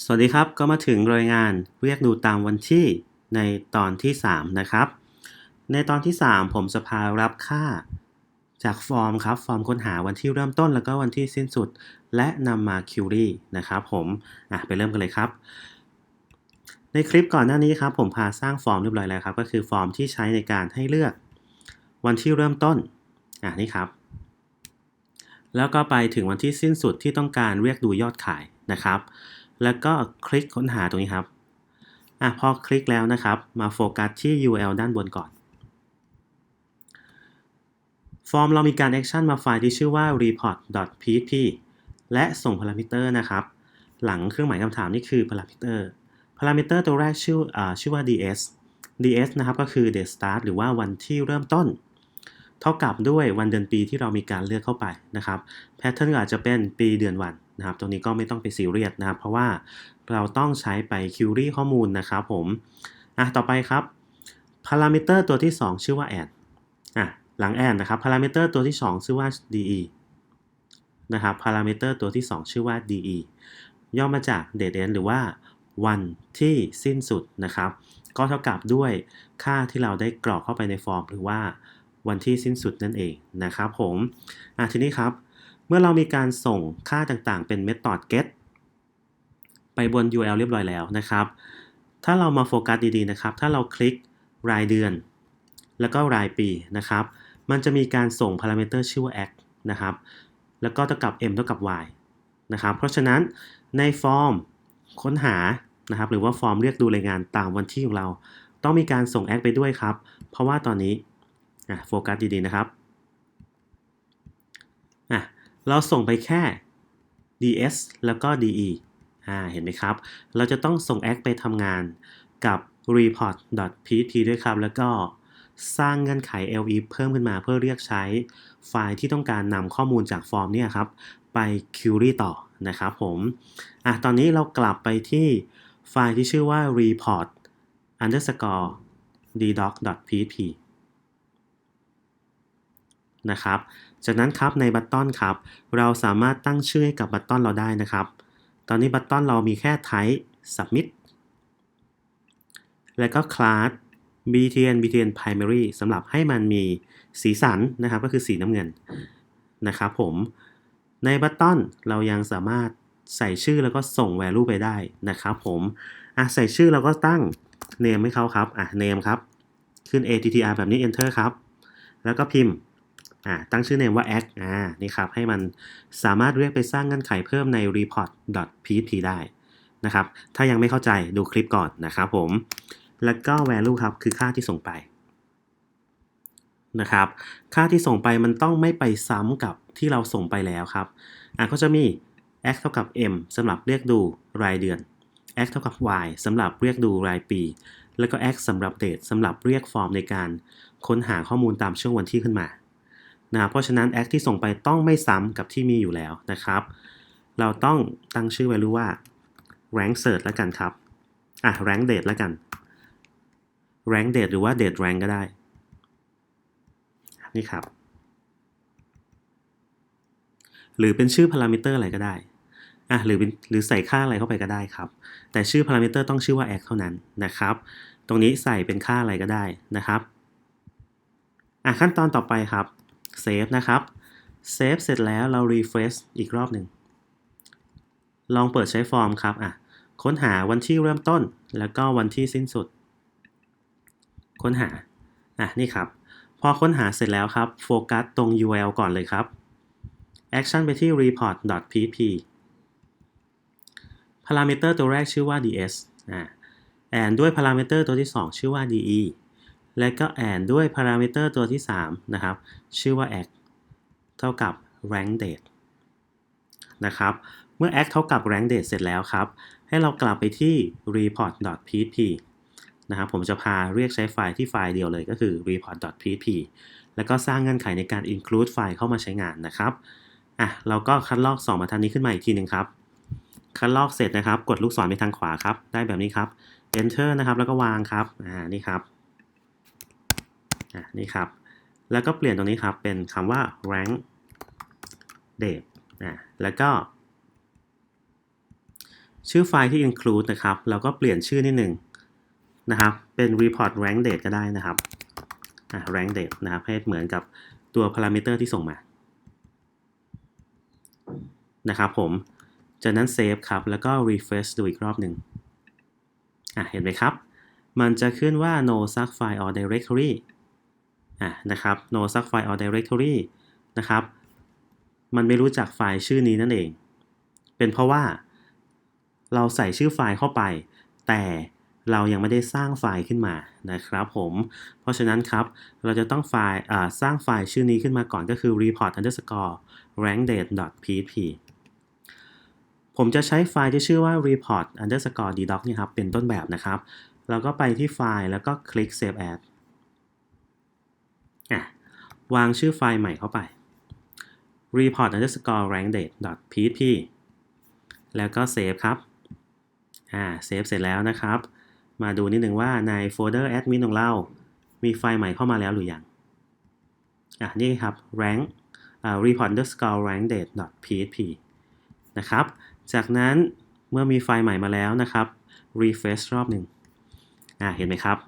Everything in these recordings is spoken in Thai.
สวัสดีครับ ก็มาถึงรายงานเรียกดูตามวันที่ในตอนที่ 3 นะครับ ในตอนที่ 3 ผมจะพารับค่าจากฟอร์มครับ ฟอร์มค้นหาวันที่เริ่มต้นแล้วก็วันที่สิ้นสุด และนำมาคิวรี่นะครับผมอะไปเริ่มกันเลยครับ ในคลิปก่อนหน้านี้ครับ ผมพาสร้างฟอร์มเรียบร้อยแล้วครับ ก็คือฟอร์มที่ใช้ในการให้เลือกวันที่เริ่มต้นอะนี่ครับ แล้วก็ไปถึงวันที่สิ้นสุดที่ต้องการเรียกดูยอดขายนะครับ แล้วก็คลิกค้นหาตรงนี้ครับอะพอคลิกแล้วนะครับ มาโฟกัสที่ URL ด้านบนก่อน ฟอร์มเรามีการแอคชั่นมาไฟล์ที่ชื่อว่า report.php และส่งพารามิเตอร์นะครับ หลังเครื่องหมายคำถามนี่คือพารามิเตอร์พารามิเตอร์ตัวแรกชื่ออชื่อว่า ds ds นะครับก็คือ date start หรือว่าวันที่เริ่มต้น เท่ากับด้วยวันเดือนปีที่เรามีการเลือกเข้าไปนะครับแพทเทิร์นอาจจะเป็นปีเดือนวัน นะครับ ตรงนี้ก็ไม่ต้องไปซีเรียสนะครับ เพราะว่าเราต้องใช้ไปคิวรี่ข้อมูลนะครับผม อะ ต่อไปครับพารามิเตอร์ตัวที่ 2 ชื่อว่า add อะ หลัง add นะครับพารามิเตอร์ตัวที่ 2 ชื่อว่า de นะครับพารามิเตอร์ตัวที่ 2 ชื่อว่า de ย่อมาจาก date end หรือว่าวันที่สิ้นสุดนะครับ ก็เท่ากับด้วยค่าที่เราได้กรอกเข้าไปในฟอร์ม หรือว่าวันที่สิ้นสุดนั่นเองนะครับผม อะทีนี้ครับ มื่อเรามีการส่งค่าต่างๆ เป็น method get ไปบน URL เรียบร้อยแล้วนะครับ ถ้าเรามาโฟกัสดีๆนะครับ ถ้าเราคลิกรายเดือน แล้วก็รายปีนะครับ มันจะมีการส่งพารามิเตอร์ชื่อว่า act นะครับ แล้วก็เท่ากับ m เท่ากับ y นะครับ เพราะฉะนั้นในฟอร์มค้นหานะครับ หรือว่าฟอร์มเรียกดูรายงานตามวันที่ของเรา ต้องมีการส่ง act ไปด้วยครับ เพราะว่าตอนนี้โฟกัสดีๆนะครับ เราส่งไปแค่ ds แล้วก็ de อ่าเห็นไหมครับ เราจะต้องส่ง act ไปทำงานกับ report.php ด้วยครับ แล้วก็สร้างเงื่อนไข le เพิ่มขึ้นมาเพื่อเรียกใช้ไฟล์ที่ต้องการนำข้อมูลจากฟอร์มเนี่ยครับ ไป query ต่อนะครับผม อะตอนนี้เรากลับไปที่ไฟล์ที่ชื่อว่า report underscore ddoc.php นะครับ จากนั้นครับในบัตตอนครับ เราสามารถตั้งชื่อให้กับบัตตอนเราได้นะครับ ตอนนี้บัตตอนเรามีแค่ type submit แล้วก็ class btn btn primary สำหรับให้มันมีสีสันนะครับ ก็คือสีน้ำเงินนะครับผม ในบัตตอนเรายังสามารถใส่ชื่อแล้วก็ส่ง value ไปได้นะครับผมอะใส่ชื่อเราก็ตั้ง name ให้เขาครับอะ name ครับ ขึ้น attr แบบนี้ enter ครับ แล้วก็พิมพ์ อ่าตั้งชื่อเนมว่า act อ่านี่ครับให้มันสามารถเรียกไปสร้างเงื่อนไขเพิ่มใน report.php ได้นะครับ ถ้ายังไม่เข้าใจดูคลิปก่อนนะครับผม แล้วก็ value ครับคือค่าที่ส่งไปนะครับ ค่าที่ส่งไปมันต้องไม่ไปซ้ำกับที่เราส่งไปแล้วครับอ่าก็จะมี x เท่ากับ m สำหรับเรียกดูรายเดือน x เท่ากับ y สำหรับเรียกดูรายปี แล้วก็ x สำหรับ date สำหรับเรียกฟอร์มในการค้นหาข้อมูลตามช่วงวันที่ขึ้นมา นะเพราะฉะนั้น act ที่ส่งไปต้องไม่ซ้ำกับที่มีอยู่แล้วนะครับ เราต้องตั้งชื่อไว้รู้ว่า rank search แล้วกันครับอะ rank date แล้วกัน rank date หรือว่า date rank ก็ได้ นี่ครับ หรือเป็นชื่อพารามิเตอร์อะไรก็ได้อะหรือหรือใส่ค่าอะไรเข้าไปก็ได้ครับ แต่ชื่อพารามิเตอร์ต้องชื่อว่า act เท่านั้นนะครับ ตรงนี้ใส่เป็นค่าอะไรก็ได้นะครับอะขั้นตอนต่อไปครับ เซฟนะครับเซฟเสร็จแล้วเรา refresh อีกรอบหนึ่ง ลองเปิดใช้ฟอร์มครับอะค้นหาวันที่เริ่มต้น แล้วก็วันที่สิ้นสุด ค้นหาอะนี่ครับ พอค้นหาเสร็จแล้วครับ โฟกัสตรง URL ก่อนเลยครับ action ไปที่ report.php พารามิเตอร์ตัวแรกชื่อว่า ds อ่าแอนด้วยพารามิเตอร์ตัวที่ 2 ชื่อว่า de และก็แอนด้วยพารามิเตอร์ตัวที่ 3 นะครับ ชื่อว่า act เท่ากับ rank date นะครับเมื่อ act เท่ากับ rank date เสร็จแล้วครับ ให้เรากลับไปที่ report.php นะครับผมจะพาเรียกใช้ไฟล์ที่ไฟล์เดียวเลยก็คือ report.php แล้วก็สร้างเงื่อนไขในการ include ไฟล์เข้ามาใช้งานนะครับอะเราก็คัดลอก 2บรรทัดนี้ขึ้นมาอีกทีหนึ่งครับ คัดลอกเสร็จนะครับ กดลูกศรไปทางขวาครับ ได้แบบนี้ครับ enter นะครับ แล้วก็วางครับ อ่า นี่ครับ นี่ครับ แล้วก็เปลี่ยนตรงนี้ครับเป็นคำว่า rank date อ่าแล้วก็ ชื่อไฟล์ที่ include นะครับ เราก็เปลี่ยนชื่อนิดหนึ่งนะครับ เป็น report rank date ก็ได้นะครับ rank date นะครับให้เหมือนกับตัว parameter ที่ส่งมา นะครับผม จากนั้น save ครับ แล้วก็ refresh ดูอีกรอบหนึ่งอะเห็นไหมครับ มันจะขึ้นว่า no suc file or directory อะนะครับ no suc file or directory นะครับ มันไม่รู้จักไฟล์ชื่อนี้นั่นเอง เป็นเพราะว่า เราใส่ชื่อไฟล์เข้าไป แต่เรายังไม่ได้สร้างไฟล์ขึ้นมานะครับผม เพราะฉะนั้นครับ เราจะต้องไฟล์สร้างไฟล์ชื่อนี้ขึ้นมาก่อนก็คือ report underscore rankdate php ผมจะใช้ไฟล์ที่ชื่อว่า report underscore ddoc นี่ครับ เป็นต้นแบบนะครับเราก็ไปที่ไฟล์แล้วก็คลิก save as อะวางชื่อไฟล์ใหม่เข้าไป report underscore rankdate php แล้วก็เซฟครับ อ่า เซฟเสร็จแล้วนะครับ มาดูนิดหนึ่งว่าในโฟลเดอร์แอดมินของเรา มีไฟล์ใหม่เข้ามาแล้วหรือยัง อะ นี่ครับ rank report underscore rankdate php นะครับ จากนั้นเมื่อมีไฟล์ใหม่มาแล้วนะครับ refresh รอบหนึ่งอ่า เห็นไหมครับ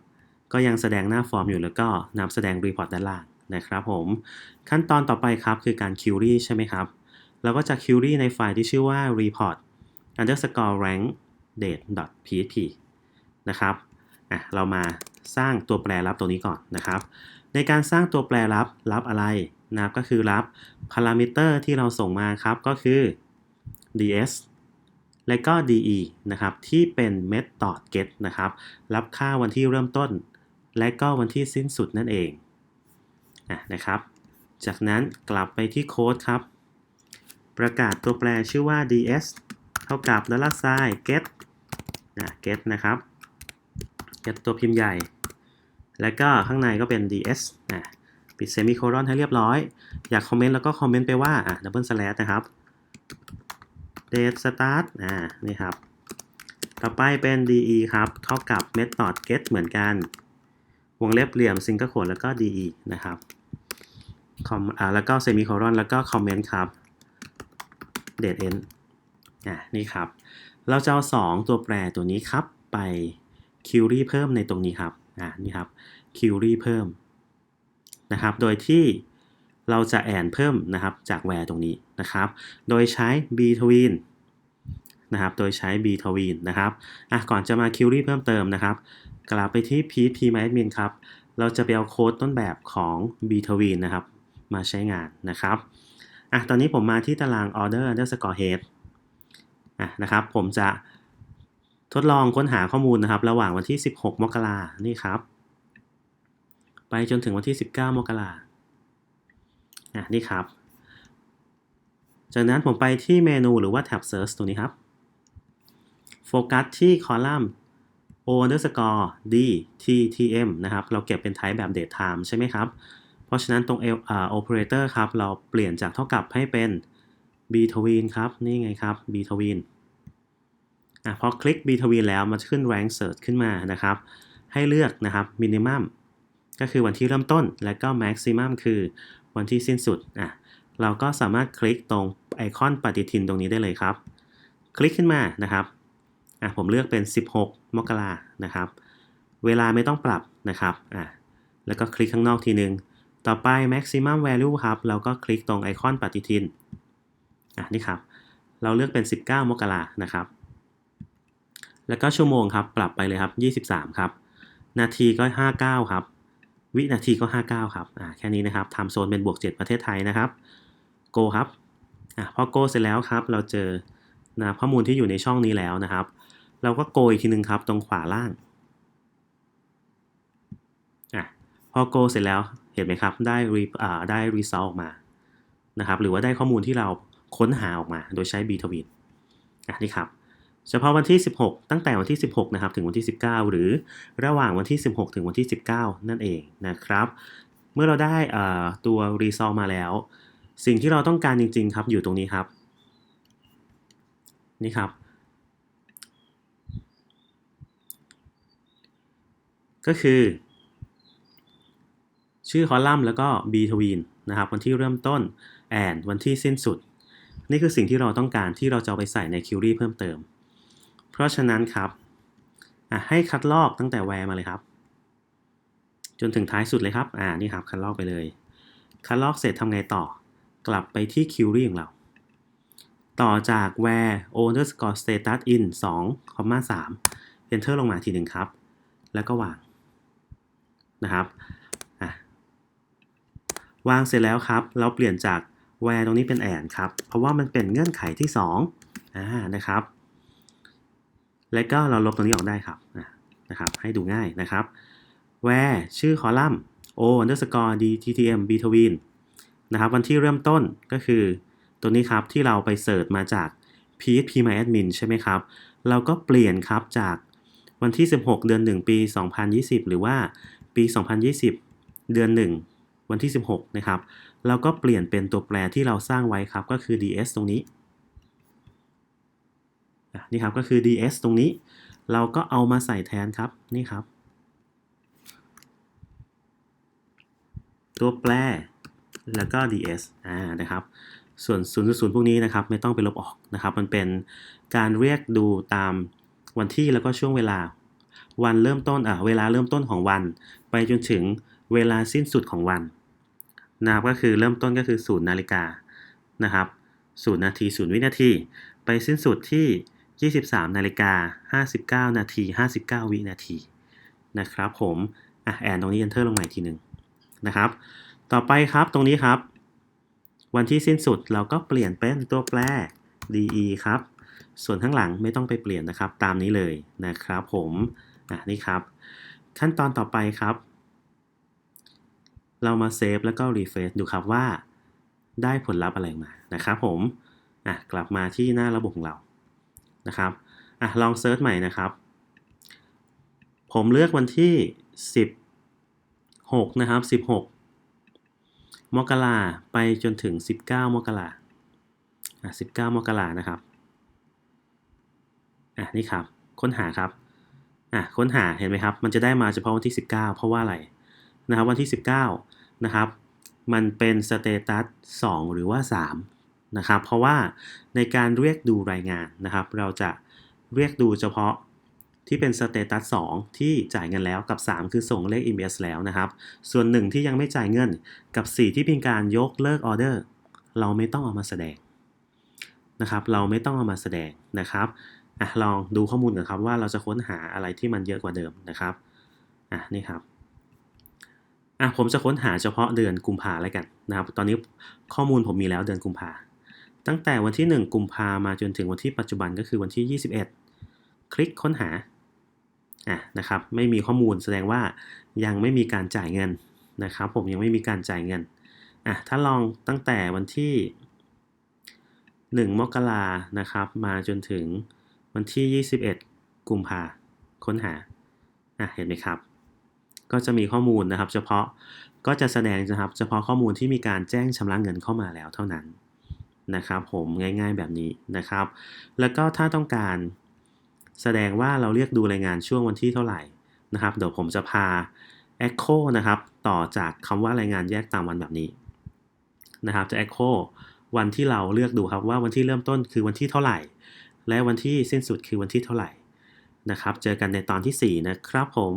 ก็ยังแสดงหน้าฟอร์มอยู่แล้วก็นำแสดง report ด้านล่างนะครับผมขั้นตอนต่อไปครับคือการ query ใช่ไหมครับ เราก็จะ query ในไฟล์ที่ชื่อว่า report underscore rank date php นะครับอะเรามาสร้างตัวแปรลับตัวนี้ก่อนนะครับ ในการสร้างตัวแปรลับรับอะไรนะครับก็คือรับ parameter ที่เราส่งมาครับก็คือ ds และก็ de นะครับที่เป็น method get นะครับรับค่าวันที่เริ่มต้น และก็วันที่สิ้นสุดนั่นเองอะนะครับ จากนั้นกลับไปที่โค้ดครับ ประกาศตัวแปรชื่อว่า ds เท่ากับ dollar sign get นะ get นะครับ get ตัวพิมพ์ใหญ่ แล้วก็ข้างในก็เป็น ds นะปิดเซมิโคลอนให้เรียบร้อย อยากคอมเมนต์แล้วก็คอมเมนต์ไปว่า อะ double slash นะครับ date start อ่า นี่ครับ ต่อไปเป็น de ครับ เท่ากับ method get เหมือนกัน วงเล็บเหลี่ยมซิงเกิลโคดแล้วก็ de นะครับคอมอ่าแล้วก็เซมิโคลอนแล้วก็คอมเมนต์ครับ date end อะนี่ครับ เราจะเอา 2 ตัวแปรตัวนี้ครับ ไป query เพิ่มในตรงนี้ครับอ่านี่ครับ query เพิ่มนะครับ โดยที่เราจะแอนเพิ่มนะครับจาก where ตรงนี้นะครับ โดยใช้ between นะครับ โดยใช้ between นะครับ อะ ก่อนจะมา query เพิ่มเติมนะครับ กลับไปที่ phpMyAdmin ครับ เราจะไปเอาโค้ดต้นแบบของ between นะครับ มาใช้งานนะครับอะตอนนี้ผมมาที่ตาราง order underscore head อะนะครับ ผมจะทดลองค้นหาข้อมูลนะครับ ระหว่างวันที่ 16 มกรานี่ครับ ไปจนถึงวันที่ 19 มกราอะนี่ครับ จากนั้นผมไปที่เมนูหรือว่าแท็บ search ตรงนี้ครับ โฟกัสที่คอลัมน์ o underscore d t t m นะครับ เราเก็บเป็น type แบบ date time ใช่ไหมครับ เพราะฉะนั้นตรง operator ครับ เราเปลี่ยนจากเท่ากับให้เป็น between ครับ นี่ไงครับ between อะพอคลิก between แล้วมันจะขึ้น rank search ขึ้นมานะครับ ให้เลือกนะครับ minimum ก็คือวันที่เริ่มต้น และก็ maximum คือวันที่สิ้นสุด อะ เราก็สามารถคลิกตรงไอคอนปฏิทินตรงนี้ได้เลยครับ คลิกขึ้นมานะครับ อะผมเลือกเป็น 16 มกรานะครับ เวลาไม่ต้องปรับนะครับอะแล้วก็คลิกข้างนอกทีนึง ต่อไป maximum value ครับ เราก็คลิกตรงไอคอนปฏิทินอะนี่ครับ เราเลือกเป็น 19 มกรานะครับ แล้วก็ชั่วโมงครับ ปรับไปเลยครับ 23 ครับ นาทีก็ 59 ครับ วินาทีก็ 59 ครับอ่าแค่นี้นะครับทำโซนเป็นบวก 7 ประเทศไทยนะครับ go ครับอ่าพอ go เสร็จแล้วครับ เราเจอนะข้อมูลที่อยู่ในช่องนี้แล้วนะครับ เราก็ go อีกทีนึงครับตรงขวาล่างอะพอ go เสร็จแล้วเห็นไหมครับได้ re อ่าได้ result ออกมานะครับหรือว่าได้ข้อมูลที่เราค้นหาออกมาโดยใช้ b t w i n อะนี่ครับเฉพาะวันที่ 16 ตั้งแต่วันที่ 16 นะครับ ถึงวันที่ 19 หรือระหว่างวันที่ 16 ถึงวันที่ 19 นั่นเองนะครับ เมื่อเราได้ตัว result มาแล้ว สิ่งที่เราต้องการจริง ๆ ครับ อยู่ตรงนี้ครับ นี่ครับ ก็คือ ชื่อคอลัมน์แล้วก็ between นะครับ วันที่เริ่มต้น and วันที่สิ้นสุด นี่คือสิ่งที่เราต้องการที่เราจะไปใส่ใน query เพิ่มเติม เพราะฉะนั้นครับให้คัดลอกตั้งแต่ where มาเลยครับ จนถึงท้ายสุดเลยครับ อ่า นี่ครับ คัดลอกไปเลย คัดลอกเสร็จทำไงต่อ กลับไปที่ query ของเรา ต่อจาก where underscore status in 2 3 enter ลงมาทีหนึ่งครับ แล้วก็วาง นะครับวางเสร็จแล้วครับ เราเปลี่ยนจาก where ตรงนี้เป็น and ครับ เพราะว่ามันเป็นเงื่อนไขที่2อ่านะครับ แล้วก็เราลบตรงนี้ออกได้ครับนะครับ ให้ดูง่ายนะครับ where ชื่อคอลัมน์ o underscore dttm between นะครับ วันที่เริ่มต้นก็คือตัวนี้ครับที่เราไปเสิร์ชมาจาก phpMyAdmin ใช่ไหมครับ เราก็เปลี่ยนครับจากวันที่ 16 เดือน 1 ปี 2020 หรือว่า ปี 2020 เดือน 1 วันที่ 16 นะครับ เราก็เปลี่ยนเป็นตัวแปรที่เราสร้างไว้ครับ ก็คือ ds ตรงนี้ นี่ครับ ก็คือ ds ตรงนี้ เราก็เอามาใส่แทนครับ นี่ครับ ตัวแปร แล้วก็ ds อ่า นะครับ ส่วน 0.0 พวกนี้นะครับ ไม่ต้องไปลบออกนะครับ มันเป็นการเรียกดูตามวันที่แล้วก็ช่วงเวลา วันเริ่มต้นอะเวลาเริ่มต้นของวัน ไปจนถึงเวลาสิ้นสุดของวันนะครับก็คือเริ่มต้นก็คือ0นย์นาฬิกานะครับ0นย์นาที0วินาที ไปสิ้นสุดที่ 23นาฬิกา59 นาที 59 วินาทีนะครับผมอะแอนตรงนี้ enter ลงมาอีกทีหนึ่งนะครับ ต่อไปครับตรงนี้ครับ วันที่สิ้นสุดเราก็เปลี่ยนเป็นตัวแปร de ครับ ส่วนข้างหลังไม่ต้องไปเปลี่ยนนะครับ ตามนี้เลยนะครับผม อะนี่ครับ ขั้นตอนต่อไปครับ เรามาเซฟแล้วก็รีเฟรชดูครับว่า ได้ผลลัพธ์อะไรมานะครับผมอะกลับมาที่หน้าระบบของเรานะครับอะลองเซิร์ชใหม่นะครับ ผมเลือกวันที่ 16 นะครับ 16 มกราไปจนถึง 19 มกราอะ19 มกรานะครับอะนี่ครับ ค้นหาครับ อะค้นหาเห็นไหมครับ มันจะได้มาเฉพาะวันที่ 19 เพราะว่าอะไรนะครับวันที่ 19นะครับมันเป็นสเตตัส2หรือว่า3นะครับเพราะว่าในการเรียกดูรายงานนะครับ เราจะเรียกดูเฉพาะที่เป็นสเตตัส2ที่จ่ายเงินแล้วกับ 3 คือส่งเลข EMS แล้วนะครับ ส่วน 1 ที่ยังไม่จ่ายเงินกับ 4 ที่เป็นการยกเลิกออเดอร์ เราไม่ต้องเอามาแสดงนะครับ เราไม่ต้องเอามาแสดงนะครับ อะลองดูข้อมูลกันครับว่าเราจะค้นหาอะไรที่มันเยอะกว่าเดิมนะครับอะนี่ครับอะผมจะค้นหาเฉพาะเดือนกุมภาแล้วกันนะครับ ตอนนี้ข้อมูลผมมีแล้วเดือนกุมภาตั้งแต่วันที่ 1 กุมภามาจนถึงวันที่ปัจจุบันก็คือวันที่ 21 คลิกค้นหาอะนะครับไม่มีข้อมูลแสดงว่ายังไม่มีการจ่ายเงินนะครับ ผมยังไม่มีการจ่ายเงินอะถ้าลองตั้งแต่วันที่ 1 มกรานะครับ มาจนถึง วันที่ 21 กุมภาค้นหาอะเห็นไหมครับ ก็จะมีข้อมูลนะครับ เฉพาะก็จะแสดงนะครับ เฉพาะข้อมูลที่มีการแจ้งชำระเงินเข้ามาแล้วเท่านั้นนะครับ ผมง่ายๆแบบนี้นะครับ แล้วก็ถ้าต้องการแสดงว่าเราเรียกดูรายงานช่วงวันที่เท่าไหร่นะครับ เดี๋ยวผมจะพา Echo นะครับ ต่อจากคำว่ารายงานแยกตามวันแบบนี้นะครับ จะ Echo วันที่เราเลือกดูครับว่าวันที่เริ่มต้นคือวันที่เท่าไหร่ และวันที่สิ้นสุดคือวันที่เท่าไหร่นะครับ เจอกันในตอนที่ 4 นะครับผม